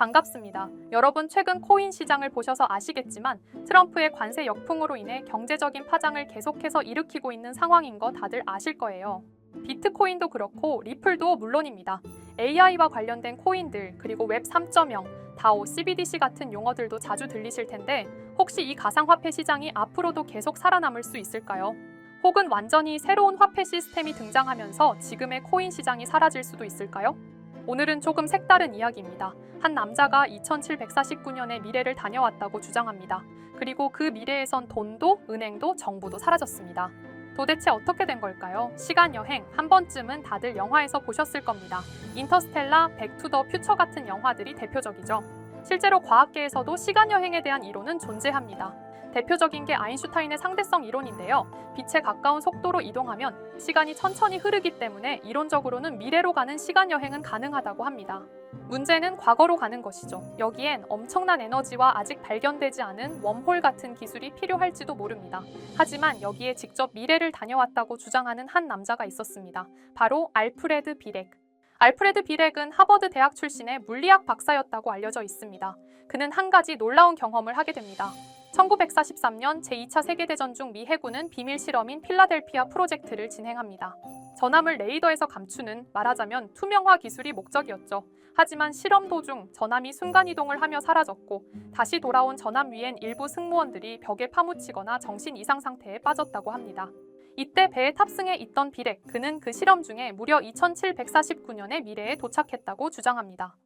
반갑습니다. 여러분 최근 코인 시장을 보셔서 아시겠지만 트럼프의 관세 역풍으로 인해 경제적인 파장을 계속해서 일으키고 있는 상황인 거 다들 아실 거예요. 비트코인도 그렇고 리플도 물론입니다. AI와 관련된 코인들 그리고 웹 3.0, 다오, CBDC 같은 용어들도 자주 들리실 텐데 혹시 이 가상화폐 시장이 앞으로도 계속 살아남을 수 있을까요? 혹은 완전히 새로운 화폐 시스템이 등장하면서 지금의 코인 시장이 사라질 수도 있을까요? 오늘은 조금 색다른 이야기입니다. 한 남자가 2749년의 미래를 다녀왔다고 주장합니다. 그리고 그 미래에선 돈도, 은행도, 정부도 사라졌습니다. 도대체 어떻게 된 걸까요? 시간 여행 한 번쯤은 다들 영화에서 보셨을 겁니다. 인터스텔라, 백투더 퓨처 같은 영화들이 대표적이죠. 실제로 과학계에서도 시간 여행에 대한 이론은 존재합니다. 대표적인 게 아인슈타인의 상대성 이론인데요. 빛에 가까운 속도로 이동하면 시간이 천천히 흐르기 때문에 이론적으로는 미래로 가는 시간 여행은 가능하다고 합니다. 문제는 과거로 가는 것이죠. 여기엔 엄청난 에너지와 아직 발견되지 않은 웜홀 같은 기술이 필요할지도 모릅니다. 하지만 여기에 직접 미래를 다녀왔다고 주장하는 한 남자가 있었습니다. 바로 알프레드 비렉. 알프레드 비렉은 하버드 대학 출신의 물리학 박사였다고 알려져 있습니다. 그는 한 가지 놀라운 경험을 하게 됩니다. 1943년 제2차 세계대전 중 미 해군은 비밀 실험인 필라델피아 프로젝트를 진행합니다. 전함을 레이더에서 감추는 말하자면 투명화 기술이 목적이었죠. 하지만 실험 도중 전함이 순간이동을 하며 사라졌고 다시 돌아온 전함 위엔 일부 승무원들이 벽에 파묻히거나 정신 이상 상태에 빠졌다고 합니다. 이때 배에 탑승해 있던 비렉, 그는 그 실험 중에 무려 2749년의 미래에 도착했다고 주장합니다.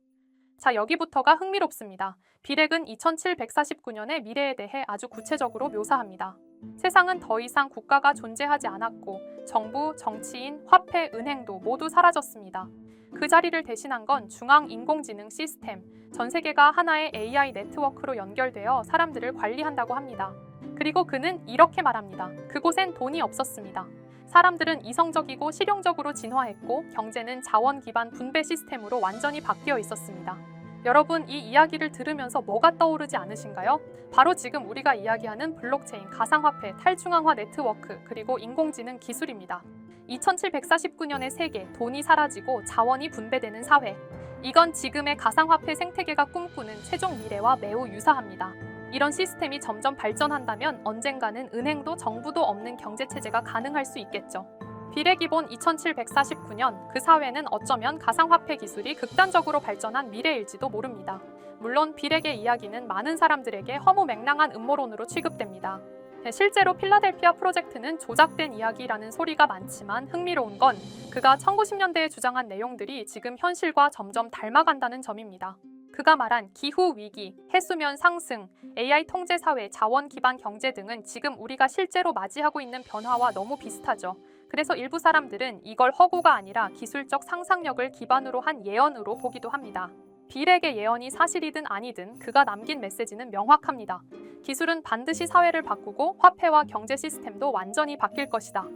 자, 여기부터가 흥미롭습니다. 비렉은 2749년의 미래에 대해 아주 구체적으로 묘사합니다. 세상은 더 이상 국가가 존재하지 않았고 정부, 정치인, 화폐, 은행도 모두 사라졌습니다. 그 자리를 대신한 건 중앙 인공지능 시스템, 전 세계가 하나의 AI 네트워크로 연결되어 사람들을 관리한다고 합니다. 그리고 그는 이렇게 말합니다. 그곳엔 돈이 없었습니다. 사람들은 이성적이고 실용적으로 진화했고 경제는 자원 기반 분배 시스템으로 완전히 바뀌어 있었습니다. 여러분 이 이야기를 들으면서 뭐가 떠오르지 않으신가요? 바로 지금 우리가 이야기하는 블록체인, 가상화폐, 탈중앙화 네트워크, 그리고 인공지능 기술입니다. 2749년의 세계, 돈이 사라지고 자원이 분배되는 사회. 이건 지금의 가상화폐 생태계가 꿈꾸는 최종 미래와 매우 유사합니다. 이런 시스템이 점점 발전한다면 언젠가는 은행도 정부도 없는 경제체제가 가능할 수 있겠죠. 비례 기본 2749년 그 사회는 어쩌면 가상화폐 기술이 극단적으로 발전한 미래일지도 모릅니다. 물론 비렉의 이야기는 많은 사람들에게 허무맹랑한 음모론으로 취급됩니다. 네, 실제로 필라델피아 프로젝트는 조작된 이야기라는 소리가 많지만 흥미로운 건 그가 1990년대에 주장한 내용들이 지금 현실과 점점 닮아간다는 점입니다. 그가 말한 기후 위기, 해수면 상승, AI 통제 사회, 자원 기반 경제 등은 지금 우리가 실제로 맞이하고 있는 변화와 너무 비슷하죠. 그래서 일부 사람들은 이걸 허구가 아니라 기술적 상상력을 기반으로 한 예언으로 보기도 합니다. 빌에게 예언이 사실이든 아니든 그가 남긴 메시지는 명확합니다. 기술은 반드시 사회를 바꾸고 화폐와 경제 시스템도 완전히 바뀔 것이다.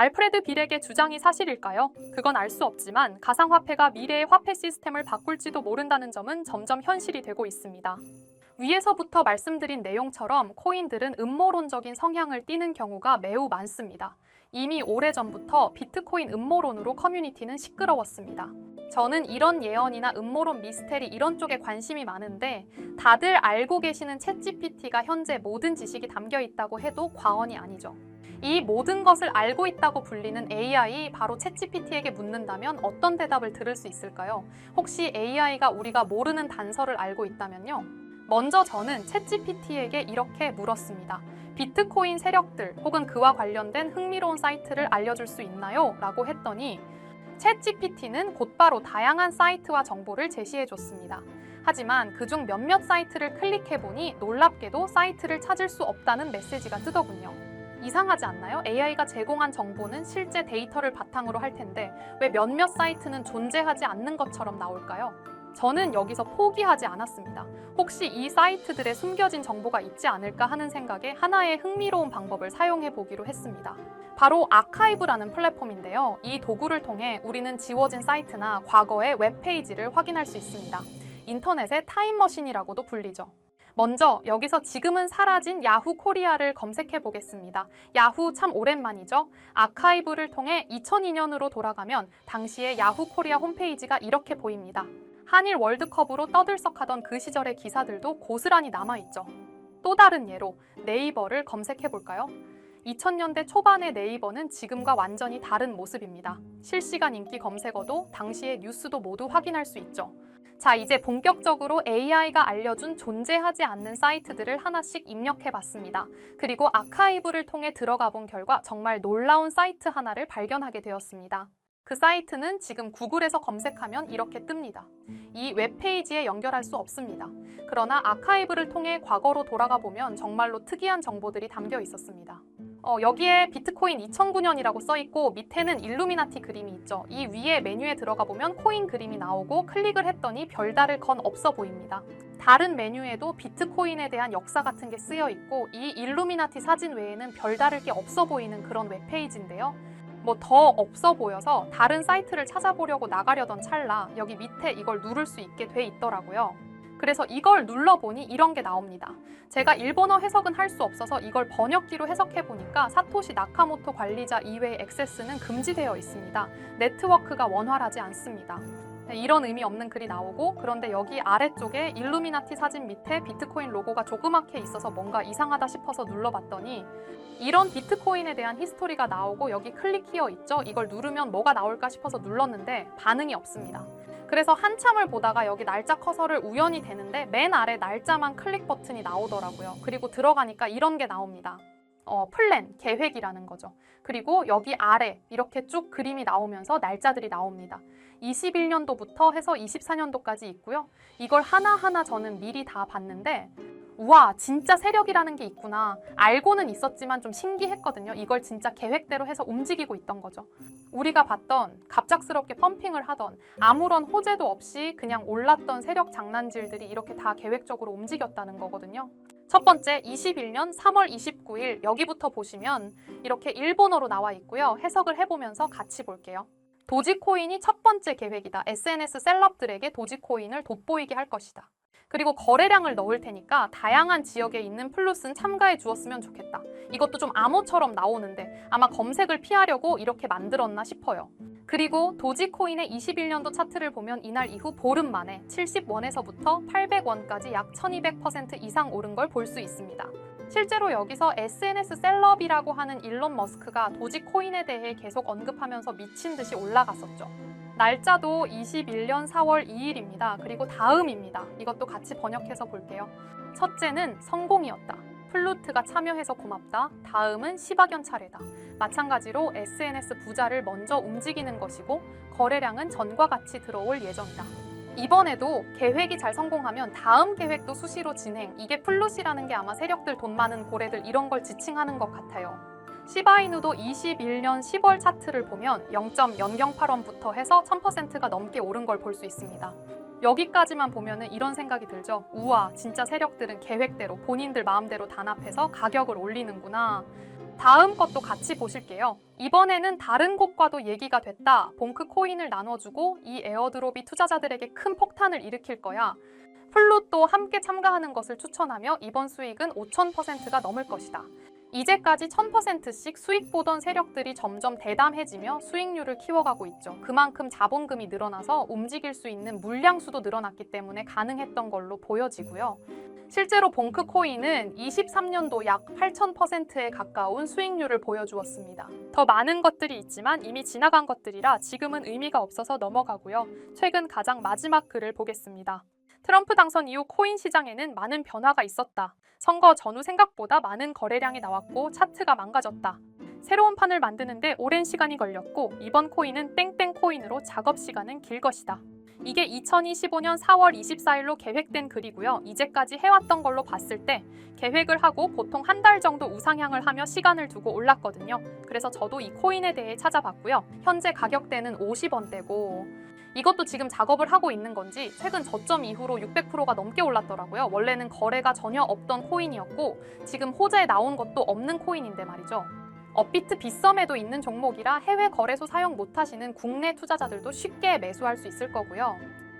알프레드 빌에게 주장이 사실일까요? 그건 알 수 없지만 가상화폐가 미래의 화폐 시스템을 바꿀지도 모른다는 점은 점점 현실이 되고 있습니다. 위에서부터 말씀드린 내용처럼 코인들은 음모론적인 성향을 띠는 경우가 매우 많습니다. 이미 오래전부터 비트코인 음모론으로 커뮤니티는 시끄러웠습니다. 저는 이런 예언이나 음모론 미스테리 이런 쪽에 관심이 많은데 다들 알고 계시는 챗GPT가 현재 모든 지식이 담겨 있다고 해도 과언이 아니죠. 이 모든 것을 알고 있다고 불리는 AI 바로 챗GPT에게 묻는다면 어떤 대답을 들을 수 있을까요? 혹시 AI가 우리가 모르는 단서를 알고 있다면요? 먼저 저는 챗GPT에게 이렇게 물었습니다. 비트코인 세력들 혹은 그와 관련된 흥미로운 사이트를 알려줄 수 있나요? 라고 했더니 챗GPT는 곧바로 다양한 사이트와 정보를 제시해 줬습니다. 하지만 그중 몇몇 사이트를 클릭해보니 놀랍게도 사이트를 찾을 수 없다는 메시지가 뜨더군요. 이상하지 않나요? AI가 제공한 정보는 실제 데이터를 바탕으로 할 텐데 왜 몇몇 사이트는 존재하지 않는 것처럼 나올까요? 저는 여기서 포기하지 않았습니다. 혹시 이 사이트들에 숨겨진 정보가 있지 않을까 하는 생각에 하나의 흥미로운 방법을 사용해 보기로 했습니다. 바로 아카이브라는 플랫폼인데요. 이 도구를 통해 우리는 지워진 사이트나 과거의 웹페이지를 확인할 수 있습니다. 인터넷의 타임머신이라고도 불리죠. 먼저 여기서 지금은 사라진 야후 코리아를 검색해 보겠습니다. 야후 참 오랜만이죠? 아카이브를 통해 2002년으로 돌아가면 당시의 야후 코리아 홈페이지가 이렇게 보입니다. 한일 월드컵으로 떠들썩하던 그 시절의 기사들도 고스란히 남아있죠. 또 다른 예로 네이버를 검색해 볼까요? 2000년대 초반의 네이버는 지금과 완전히 다른 모습입니다. 실시간 인기 검색어도 당시의 뉴스도 모두 확인할 수 있죠. 자, 이제 본격적으로 AI가 알려준 존재하지 않는 사이트들을 하나씩 입력해 봤습니다. 그리고 아카이브를 통해 들어가 본 결과 정말 놀라운 사이트 하나를 발견하게 되었습니다. 그 사이트는 지금 구글에서 검색하면 이렇게 뜹니다. 이 웹페이지에 연결할 수 없습니다. 그러나 아카이브를 통해 과거로 돌아가 보면 정말로 특이한 정보들이 담겨 있었습니다. 어, 여기에 비트코인 2009년이라고 써 있고 밑에는 일루미나티 그림이 있죠. 이 위에 메뉴에 들어가 보면 코인 그림이 나오고 클릭을 했더니 별다를 건 없어 보입니다. 다른 메뉴에도 비트코인에 대한 역사 같은 게 쓰여 있고 이 일루미나티 사진 외에는 별다를 게 없어 보이는 그런 웹페이지인데요. 뭐 더 없어 보여서 다른 사이트를 찾아보려고 나가려던 찰나 여기 밑에 이걸 누를 수 있게 돼 있더라고요. 그래서 이걸 눌러보니 이런 게 나옵니다. 제가 일본어 해석은 할 수 없어서 이걸 번역기로 해석해 보니까 사토시 나카모토 관리자 이외의 액세스는 금지되어 있습니다. 네트워크가 원활하지 않습니다. 네, 이런 의미 없는 글이 나오고 그런데 여기 아래쪽에 일루미나티 사진 밑에 비트코인 로고가 조그맣게 있어서 뭔가 이상하다 싶어서 눌러봤더니 이런 비트코인에 대한 히스토리가 나오고 여기 클릭 히어 있죠? 이걸 누르면 뭐가 나올까 싶어서 눌렀는데 반응이 없습니다. 그래서 한참을 보다가 여기 날짜 커서를 우연히 되는데 맨 아래 날짜만 클릭 버튼이 나오더라고요. 그리고 들어가니까 이런 게 나옵니다. 어, 플랜, 계획이라는 거죠. 그리고 여기 아래 이렇게 쭉 그림이 나오면서 날짜들이 나옵니다. 21년도부터 해서 24년도까지 있고요. 이걸 하나하나 저는 미리 다 봤는데 우와, 진짜 세력이라는 게 있구나. 알고는 있었지만 좀 신기했거든요. 이걸 진짜 계획대로 해서 움직이고 있던 거죠. 우리가 봤던 갑작스럽게 펌핑을 하던 아무런 호재도 없이 그냥 올랐던 세력 장난질들이 이렇게 다 계획적으로 움직였다는 거거든요. 첫 번째 21년 3월 29일 여기부터 보시면 이렇게 일본어로 나와 있고요. 해석을 해보면서 같이 볼게요. 도지코인이 첫 번째 계획이다. SNS 셀럽들에게 도지코인을 돋보이게 할 것이다. 그리고 거래량을 넣을 테니까 다양한 지역에 있는 플루스는 참가해 주었으면 좋겠다. 이것도 좀 암호처럼 나오는데 아마 검색을 피하려고 이렇게 만들었나 싶어요. 그리고 도지코인의 21년도 차트를 보면 이날 이후 보름 만에 70원에서부터 800원까지 약 1200% 이상 오른 걸 볼 수 있습니다. 실제로 여기서 SNS 셀럽이라고 하는 일론 머스크가 도지코인에 대해 계속 언급하면서 미친 듯이 올라갔었죠. 날짜도 21년 4월 2일입니다. 그리고 다음입니다. 이것도 같이 번역해서 볼게요. 첫째는 성공이었다. 플루트가 참여해서 고맙다. 다음은 시바견 차례다. 마찬가지로 SNS 부자를 먼저 움직이는 것이고 거래량은 전과 같이 들어올 예정이다. 이번에도 계획이 잘 성공하면 다음 계획도 수시로 진행. 이게 플룻이라는 게 아마 세력들 돈 많은 고래들 이런 걸 지칭하는 것 같아요. 시바이누도 21년 10월 차트를 보면 0.008원부터 해서 1000%가 넘게 오른 걸 볼 수 있습니다. 여기까지만 보면은 이런 생각이 들죠. 우와, 진짜 세력들은 계획대로 본인들 마음대로 단합해서 가격을 올리는구나. 다음 것도 같이 보실게요. 이번에는 다른 곳과도 얘기가 됐다. 봉크 코인을 나눠주고 이 에어드롭이 투자자들에게 큰 폭탄을 일으킬 거야. 플룻도 함께 참가하는 것을 추천하며 이번 수익은 5,000%가 넘을 것이다. 이제까지 1000%씩 수익 보던 세력들이 점점 대담해지며 수익률을 키워가고 있죠. 그만큼 자본금이 늘어나서 움직일 수 있는 물량 수도 늘어났기 때문에 가능했던 걸로 보여지고요. 실제로 봉크 코인은 23년도 약 8,000%에 가까운 수익률을 보여주었습니다. 더 많은 것들이 있지만 이미 지나간 것들이라 지금은 의미가 없어서 넘어가고요. 최근 가장 마지막 글을 보겠습니다. 트럼프 당선 이후 코인 시장에는 많은 변화가 있었다. 선거 전후 생각보다 많은 거래량이 나왔고 차트가 망가졌다. 새로운 판을 만드는데 오랜 시간이 걸렸고 이번 코인은 땡땡 코인으로 작업 시간은 길 것이다. 이게 2025년 4월 24일로 계획된 글이고요. 이제까지 해왔던 걸로 봤을 때 계획을 하고 보통 한 달 정도 우상향을 하며 시간을 두고 올랐거든요. 그래서 저도 이 코인에 대해 찾아봤고요. 현재 가격대는 50원대고 이것도 지금 작업을 하고 있는 건지 최근 저점 이후로 600%가 넘게 올랐더라고요. 원래는 거래가 전혀 없던 코인이었고 지금 호재에 나온 것도 없는 코인인데 말이죠. 업비트 빗썸에도 있는 종목이라 해외 거래소 사용 못하시는 국내 투자자들도 쉽게 매수할 수 있을 거고요.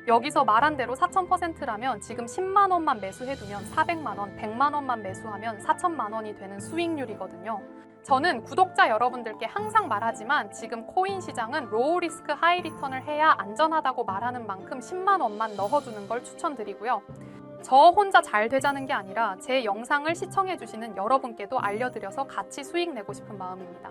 여기서 말한 대로 4,000%라면 지금 10만 원만 매수해두면 400만 원, 100만 원만 매수하면 4천만 원이 되는 수익률이거든요. 저는 구독자 여러분들께 항상 말하지만 지금 코인 시장은 로우 리스크 하이 리턴을 해야 안전하다고 말하는 만큼 10만 원만 넣어두는 걸 추천드리고요. 저 혼자 잘 되자는 게 아니라 제 영상을 시청해주시는 여러분께도 알려드려서 같이 수익 내고 싶은 마음입니다.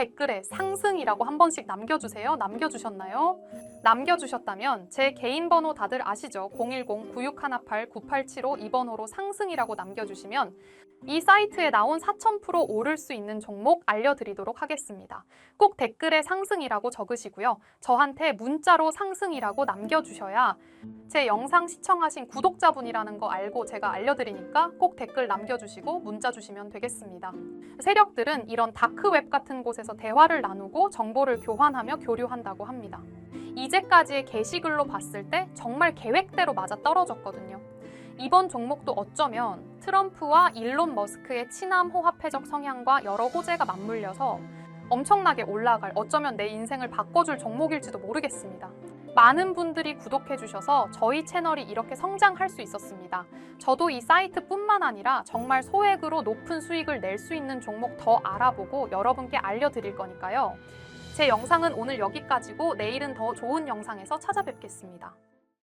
댓글에 상승이라고 한 번씩 남겨주세요. 남겨주셨나요? 남겨주셨다면 제 개인 번호 다들 아시죠? 010-9618-9875이 번호로 상승이라고 남겨주시면 이 사이트에 나온 4000% 오를 수 있는 종목 알려드리도록 하겠습니다. 꼭 댓글에 상승이라고 적으시고요. 저한테 문자로 상승이라고 남겨주셔야 제 영상 시청하신 구독자분이라는 거 알고 제가 알려드리니까 꼭 댓글 남겨주시고 문자 주시면 되겠습니다. 세력들은 이런 다크웹 같은 곳에서 대화를 나누고 정보를 교환하며 교류한다고 합니다. 이제까지의 게시글로 봤을 때 정말 계획대로 맞아 떨어졌거든요. 이번 종목도 어쩌면 트럼프와 일론 머스크의 친남 호화폐적 성향과 여러 호재가 맞물려서 엄청나게 올라갈 어쩌면 내 인생을 바꿔줄 종목일지도 모르겠습니다. 많은 분들이 구독해 주셔서 저희 채널이 이렇게 성장할 수 있었습니다. 저도 이 사이트뿐만 아니라 정말 소액으로 높은 수익을 낼 수 있는 종목 더 알아보고 여러분께 알려드릴 거니까요. 제 영상은 오늘 여기까지고 내일은 더 좋은 영상에서 찾아뵙겠습니다.